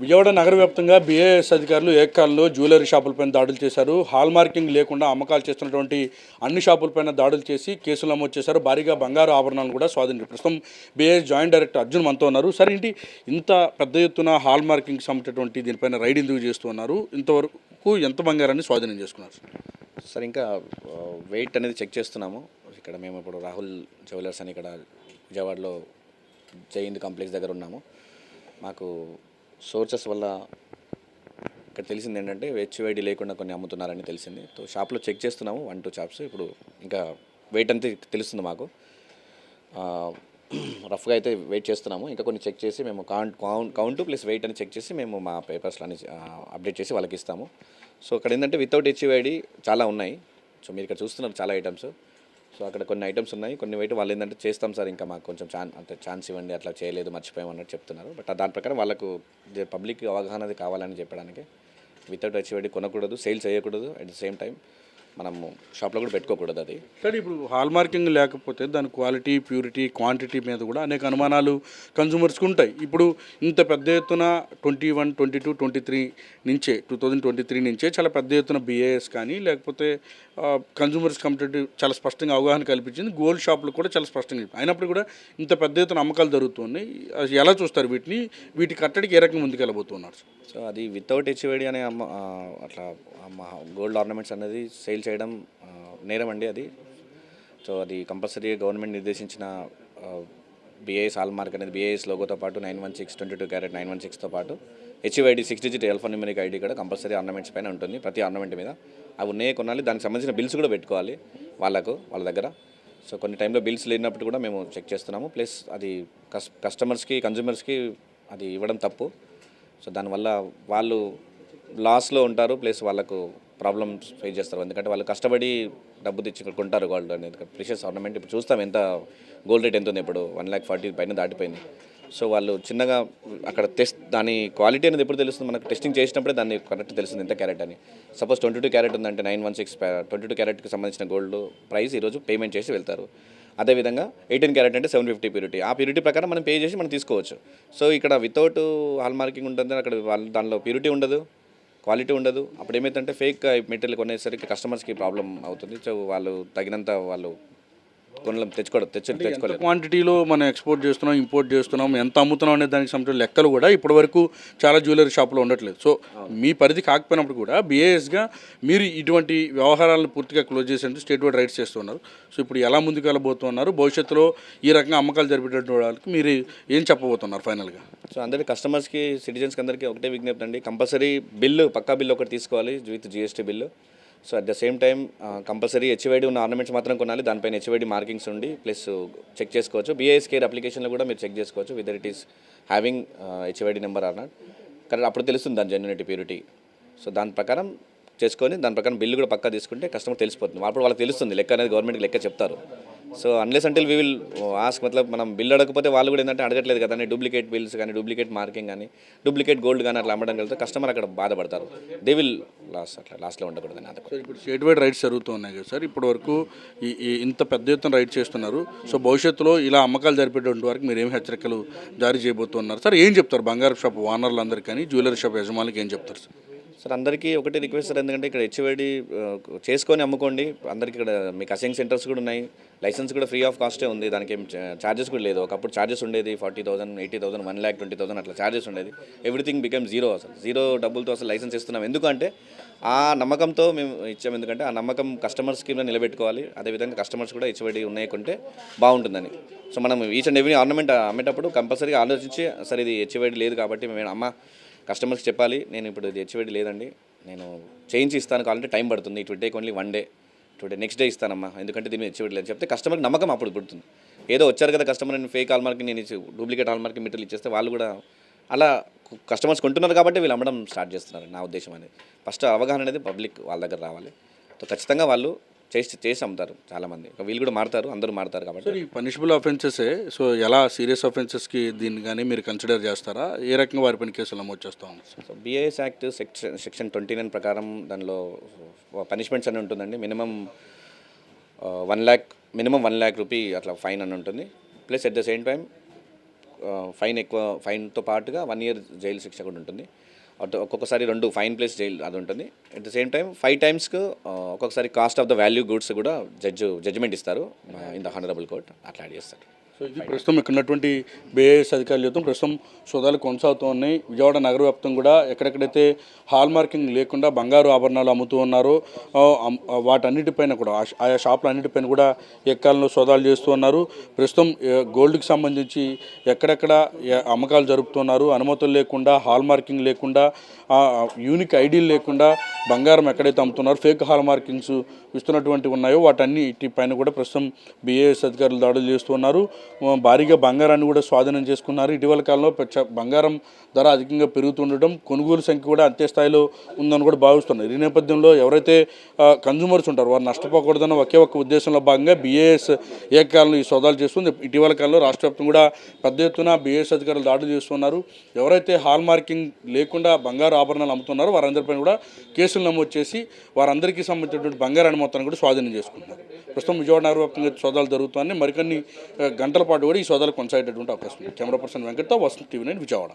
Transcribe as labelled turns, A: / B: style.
A: విజయవాడ నగర వ్యాప్తంగా బీఏఎస్ అధికారులు ఏకాల్లో జ్యువెలరీ షాపులపైన దాడులు చేశారు. హాల్ మార్కింగ్ లేకుండా అమ్మకాలు చేస్తున్నటువంటి అన్ని షాపులపైన దాడులు చేసి కేసులు నమోదు చేశారు. భారీగా బంగారు ఆభరణాలు కూడా స్వాధీనం ప్రస్తుతం బీఏఎస్ జాయింట్ డైరెక్టర్ అర్జున్ మనతో ఉన్నారు. సరే ఏంటి ఇంత పెద్ద ఎత్తున హాల్ మార్కింగ్ సంబంధించినటువంటి దీనిపైన రైడ్ ఎందుకు చేస్తూ ఉన్నారు? ఇంతవరకు ఎంత బంగారాన్ని స్వాధీనం చేసుకున్నారు?
B: సార్ ఇంకా వెయిట్ అనేది చెక్ చేస్తున్నాము. ఇక్కడ మేము ఇప్పుడు రాహుల్ జ్యువెలర్స్ అని ఇక్కడ విజయవాడలో జైంద్ కాంప్లెక్స్ దగ్గర ఉన్నాము. మాకు సోర్సెస్ వల్ల ఇక్కడ తెలిసింది ఏంటంటే హెచ్వైడి లేకుండా కొన్ని అమ్ముతున్నారని తెలిసింది. సో షాప్లో చెక్ చేస్తున్నాము వన్ టూ షాప్స్ ఇప్పుడు ఇంకా వెయిట్ అంతే తెలుస్తుంది మాకు. రఫ్గా అయితే వెయిట్ చేస్తున్నాము. ఇంకా కొన్ని చెక్ చేసి మేము count count count plus weight అని చెక్ చేసి మేము మా పేపర్స్లో అని అప్డేట్ చేసి వాళ్ళకి ఇస్తాము. సో అక్కడ ఏంటంటే వితౌట్ హెచ్వైడి చాలా ఉన్నాయి. సో మీరు ఇక్కడ చూస్తున్నారు చాలా ఐటమ్స్ సో అక్కడ కొన్ని ఐటమ్స్ ఉన్నాయి. కొన్ని వెయిట్ వాళ్ళు ఏంటంటే చేస్తాం సార్ ఇంకా మాకు కొంచెం ఛాన్ అంటే ఛాన్స్ ఇవ్వండి అట్లా చేయలేదు మర్చిపోయాం అన్నట్టు చెప్తున్నారు. బట్ దాని ప్రకారం వాళ్ళకు పబ్లిక్ అవగాహన కావాలని చెప్పడానికి. వితౌట్ హెచ్ఐడి కొనకూడదు సేల్స్ చేయకూడదు. అట్ ద సేమ్ టైం మనము షాప్లో కూడా పెట్టుకోకూడదు అది.
A: సరే ఇప్పుడు హాల్ మార్కింగ్ లేకపోతే దాని క్వాలిటీ ప్యూరిటీ క్వాంటిటీ మీద కూడా అనేక అనుమానాలు కన్సూమర్స్కి ఉంటాయి. ఇప్పుడు ఇంత పెద్ద ఎత్తున twenty one twenty two twenty three నుంచే టూ థౌజండ్ ట్వంటీ త్రీ నుంచే చాలా పెద్ద ఎత్తున బిఏఎస్ కానీ లేకపోతే కన్సూమర్స్ కమిటీ చాలా స్పష్టంగా అవగాహన కల్పించింది. గోల్డ్ షాపులు కూడా చాలా స్పష్టంగా. అయినప్పుడు కూడా ఇంత పెద్ద ఎత్తున అమ్మకాలు జరుగుతున్నాయి. అది ఎలా చూస్తారు వీటిని? వీటి కట్టడికి ఏ రకంగా ముందుకెళ్ళబోతున్నారు?
B: సో అది వితౌట్ హెచ్ఐడి అనే అమ్మ అట్లా అమ్మ గోల్డ్ ఆర్నమెంట్స్ అనేది సేల్ చేయడం నేరం అండి అది. సో అది కంపల్సరీ గవర్నమెంట్ నిర్దేశించిన బిఏఎస్ ఆల్ మార్క్ అనేది బిఏఎస్ లోగోతో పాటు nine one six twenty two carat nine one సిక్స్తో పాటు HID six digit alphanumeric ID కూడా కంపల్సరీ ఆర్నమెంట్స్ పైన ఉంటుంది ప్రతి ఆర్నమెంట్ మీద. అవి ఉన్నాయే కొనాలి దానికి సంబంధించిన బిల్స్ కూడా పెట్టుకోవాలి వాళ్ళకు వాళ్ళ దగ్గర. సో కొన్ని టైంలో బిల్స్ లేనప్పుడు కూడా మేము చెక్ చేస్తున్నాము. ప్లస్ అది కస్ కస్టమర్స్కి కన్జ్యూమర్స్కి అది ఇవ్వడం తప్పు. సో దానివల్ల వాళ్ళు లాస్లో ఉంటారు ప్లస్ వాళ్ళకు ప్రాబ్లమ్స్ ఫేస్ చేస్తారు. ఎందుకంటే వాళ్ళు కష్టపడి డబ్బు తెచ్చి కొంటారు గోల్డ్ అనేది. ప్రిషియస్ ఆర్నమెంట్ ఇప్పుడు చూస్తాం ఎంత గోల్డ్ రేట్ ఎంత ఉంది. ఇప్పుడు వన్ ల్యాక్ ఫార్టీ పైన దాటిపోయింది. సో వాళ్ళు చిన్నగా అక్కడ టెస్ట్ దాని క్వాలిటీ అనేది ఎప్పుడు తెలుస్తుంది? మనకు టెస్టింగ్ చేసినప్పుడే దాన్ని కరెక్ట్ తెలుస్తుంది ఎంత క్యారెట్ అని. సపోజ్ ట్వంటీ టూ క్యారెట్ ఉందంటే nine one six twenty two క్యారెట్కి సంబంధించిన గోల్డ్ ప్రైస్ ఈరోజు పేమెంట్ చేసి వెళ్తారు. అదేవిధంగా ఎయిటీన్ క్యారెట్ అంటే సెవెన్ ఫిఫ్టీ ప్యూరిటీ ఆ ప్యూరిటీ ప్రకారం మనం పే చేసి మనం తీసుకోవచ్చు. సో ఇక్కడ వితౌట్ హాల్ మార్కింగ్ ఉంటుంది. అక్కడ వాళ్ళు దానిలో ప్యూరిటీ ఉండదు. క్వాలిటీ ఉండదు. అప్పుడు ఏమైందంటే ఫేక్ మెటీరియల్ కొనేసరికి కస్టమర్స్కి ప్రాబ్లం అవుతుంది. సో వాళ్ళు తగినంత వాళ్ళు కొనలేం తెచ్చుకోవడం తెచ్చు తెచ్చుకోలేదు
A: క్వాంటిటీలో మనం ఎక్స్పోర్ట్ చేస్తున్నాం ఇంపోర్ట్ చేస్తున్నాం ఎంత అమ్ముతున్నాం అనే దానికి సంబంధించిన లెక్కలు కూడా ఇప్పటివరకు చాలా జ్యువెలరీ షాపులో ఉండట్లేదు. సో మీ పరిధి కాకపోయినప్పుడు కూడా బీఏఎస్గా మీరు ఇటువంటి వ్యవహారాలను పూర్తిగా క్లోజ్ చేసేందుకు స్టేట్ వైడ్ రైట్స్ చేస్తున్నారు. సో ఇప్పుడు ఎలా ముందుకు వెళ్ళబోతున్నారు భవిష్యత్తులో ఈ రకంగా అమ్మకాలు జరిపేటటువంటి వాళ్ళకి మీరు ఏం చెప్పబోతున్నారు ఫైనల్గా
B: సో అందరి కస్టమర్స్కి సిటిజన్స్కి అందరికీ ఒకటే విజ్ఞప్తి అండి. కంపల్సరీ బిల్లు పక్కా బిల్లు ఒకటి తీసుకోవాలి with GST bill. So at the same time compulsory HID ఉన్న ఆర్నమెంట్స్ మాత్రం కొనాలి. దానిపైన హెచ్ఐడి మార్కింగ్స్ ఉండి ప్లస్ చెక్ చేసుకోవచ్చు. బిఐఎస్ కేర్ అప్లికేషన్లో కూడా మీరు చెక్ చేసుకోవచ్చు whether it is having HID number or not correct అప్పుడు తెలుస్తుంది దాని జెన్యునిటీ ప్యూరిటీ సో దాని ప్రకారం చేసుకొని దాని ప్రకారం బిల్లు కూడా పక్కా తీసుకుంటే కస్టమర్ తెలిసిపోతుంది. అప్పుడు వాళ్ళకి తెలుస్తుంది లెక్క అనేది గవర్నమెంట్కి లెక్క చెప్తారు. సో అన్లెస్ అంటే వీ విల్ ఆస్క్ మతలబ్ మనం బిల్ అడగకపోతే వాళ్ళు కూడా ఏంటంటే అడగట్లేదు కదా డూప్లికేట్ బిల్స్ కానీ డూప్లికేట్ మార్కింగ్ కానీ డూప్లికేట్ గోల్డ్ కానీ అట్లా అమ్మడం వెళ్తే కస్టమర్ అక్కడ బాధపడతారు. దే విల్ లాస్ అట్లా లాస్ట్లో ఉండకూడదని అది
A: సార్ ఇప్పుడు స్టేట్ వైడ్ రైడ్స్ జరుగుతున్నాయి కదా సార్ ఇప్పటి వరకు ఈ ఇంత పెద్ద ఎత్తున రైడ్ చేస్తున్నారు. సో భవిష్యత్తులో ఇలా అమ్మకాలు జరిపేటువంటి వరకు మీరు ఏం హెచ్చరికలు జారీ చేయబోతున్నారు? సార్ ఏం చెప్తారు? బంగారు షాప్ ఓనర్లందరికీ కానీ జ్యువెలరీ షాప్ యజమానికి ఏం చెప్తారు సార్
B: సార్ అందరికీ ఒకటే రిక్వెస్ట్ సార్ ఎందుకంటే ఇక్కడ హెచ్వైడి చేసుకొని అమ్ముకోండి. అందరికీ ఇక్కడ మీకు అసెంగ్ సెంటర్స్ కూడా ఉన్నాయి. లైసెన్స్ కూడా ఫ్రీ ఆఫ్ కాస్టే ఉంది. దానికి ఏం ఛార్జెస్ కూడా లేదు. ఒకప్పుడు ఛార్జెస్ ఉండేది forty thousand eighty thousand one lakh twenty thousand అట్లా ఛార్జెస్ ఉండేది. ఎవ్రీథింగ్ బికమ్ జీరో అసలు. జీరో డబ్బులతో అసలు లైసెన్స్ ఇస్తున్నాం. ఎందుకంటే ఆ నమ్మకంతో మేము ఇచ్చాం. ఎందుకంటే ఆ నమ్మకం కస్టమర్స్కి మేము నిలబెట్టుకోవాలి. అదేవిధంగా కస్టమర్స్ కూడా ఇచ్చబడి ఉన్నాయి కొంటే బాగుంటుందని. సో మనం ఈచ్ అండ్ ఎవ్రీ ఆర్నమెంట్ అమ్మేటప్పుడు కంపల్సరీగా ఆలోచించి సరే ఇది హెచ్వైడి లేదు కాబట్టి మేము అమ్మ కస్టమర్స్కి చెప్పాలి. నేను ఇప్పుడు ఇది హెచ్వైడి లేదండి. నేను చేయించి ఇస్తాను కావాలంటే టైం పడుతుంది. It will take only one day today next day ఇస్తానమ్మా. ఎందుకంటే దీని హెచ్వైడి లేదు చెప్తే కస్టమర్కి నమ్మకం అప్పుడు పుడుతుంది. ఏదో వచ్చారు కదా కస్టమర్ నేను ఫేక్ హాల్మార్క్ నేను ఇచ్చి డూప్లికేట్ హాల్మార్క్ మెటీరియల్ ఇచ్చేస్తే వాళ్ళు కూడా అలా కస్టమర్స్ కొంటున్నారు కాబట్టి వీళ్ళు అమ్మడం స్టార్ట్ చేస్తున్నారు. నా ఉద్దేశం అనేది. ఫస్ట్ అవగాహన అనేది పబ్లిక్ వాళ్ళ దగ్గర రావాలి. సో ఖచ్చితంగా వాళ్ళు చేసి చేసి అమ్ముతారు చాలామంది. వీళ్ళు కూడా మారుతారు అందరూ మారుతారు కాబట్టి.
A: పనిషబుల్ ఆఫెన్సెసే సో ఎలా సీరియస్ ఆఫెన్సెస్కి దీన్ని కానీ మీరు కన్సిడర్ చేస్తారా? ఏ రకంగా వారిపైన కేసులు నమోదు చేస్తూ
B: so BIS act section section twenty nine ప్రకారం దానిలో పనిష్మెంట్స్ అని ఉంటుందండి. Minimum one lakh minimum one lakh rupee అట్లా ఫైన్ అని ఉంటుంది. Plus at the same time fine ఎక్కువ ఫైన్తో పాటుగా వన్ ఇయర్ జైలు శిక్ష కూడా ఉంటుంది. ఒక్కొక్కసారి రెండు ఫైన్ ప్లస్ జైలు అది ఉంటుంది. At the same time five టైమ్స్కి ఒక్కొక్కసారి cost of the value goods కూడా జడ్జ్ జడ్జిమెంట్ ఇస్తారు. ఇన్ ద హానరబుల్ కోర్ట్ అట్లా యాడ్ చేస్తారు.
A: సో ఇది ప్రస్తుతం ఇక్కడ ఉన్నటువంటి బేఎస్ అధికారుల చేత ప్రస్తుతం సోదాలు కొనసాగుతూ ఉన్నాయి విజయవాడ నగర వ్యాప్తం కూడా ఎక్కడెక్కడైతే హాల్ మార్కింగ్ లేకుండా బంగారు ఆభరణాలు అమ్ముతూ ఉన్నారో వాటన్నిటిపైన కూడా ఆ ఆయా షాపుల అన్నిటిపైన కూడా ఎక్కాలను సోదాలు చేస్తూ ఉన్నారు. ప్రస్తుతం గోల్డ్కి సంబంధించి ఎక్కడెక్కడ అమ్మకాలు జరుపుతున్నారు. అనుమతులు లేకుండా హాల్ మార్కింగ్ లేకుండా యూనిక్ ఐడీలు లేకుండా బంగారం ఎక్కడైతే అమ్ముతున్నారో ఫేక్ హాల్ మార్కింగ్స్ ఇస్తున్నటువంటి ఉన్నాయో వాటన్నిటి పైన కూడా ప్రస్తుతం బీఏఎస్ అధికారులు దాడులు చేస్తున్నారు భారీగా బంగారాన్ని కూడా స్వాధీనం చేసుకున్నారు. ఇటీవల కాలంలో బంగారం ధర అధికంగా పెరుగుతుండటం కొనుగోలు సంఖ్య కూడా అంతే స్థాయిలో ఉందని కూడా భావిస్తున్నారు. ఈ నేపథ్యంలో ఎవరైతే కన్జ్యూమర్స్ ఉంటారో వారు నష్టపోకూడదన్న ఒకే ఒక్క ఉద్దేశంలో భాగంగా బీఏఎస్ ఏకకాలంలో ఈ సోదాలు చేస్తుంది. ఇటీవల కాలంలో రాష్ట్ర కూడా పెద్ద ఎత్తున బీఏఎస్ అధికారులు దాడులు చేస్తున్నారు. ఎవరైతే హాల్ మార్కింగ్ లేకుండా బంగారు ఆభరణాలు అమ్ముతున్నారో వారందరిపైన కూడా కేసులు నమోదు చేసి వారందరికీ సంబంధించినటువంటి బంగారాన్ని మొత్తాన్ని కూడా స్వాధీనం చేసుకుంటున్నారు. ప్రస్తుతం విజయవాడ నగర వ్యాప్తంగా సోదాలు జరుగుతున్నాయి. మరికొన్ని గంట గంటల పాటు కూడా ఈ సోదాలు కొనసాగేటటువంటి అవకాశం ఉంది. కెమెరా పర్సన్ వెంకట్తో వసంత్ టీవీ నైన్ విజయవాడ.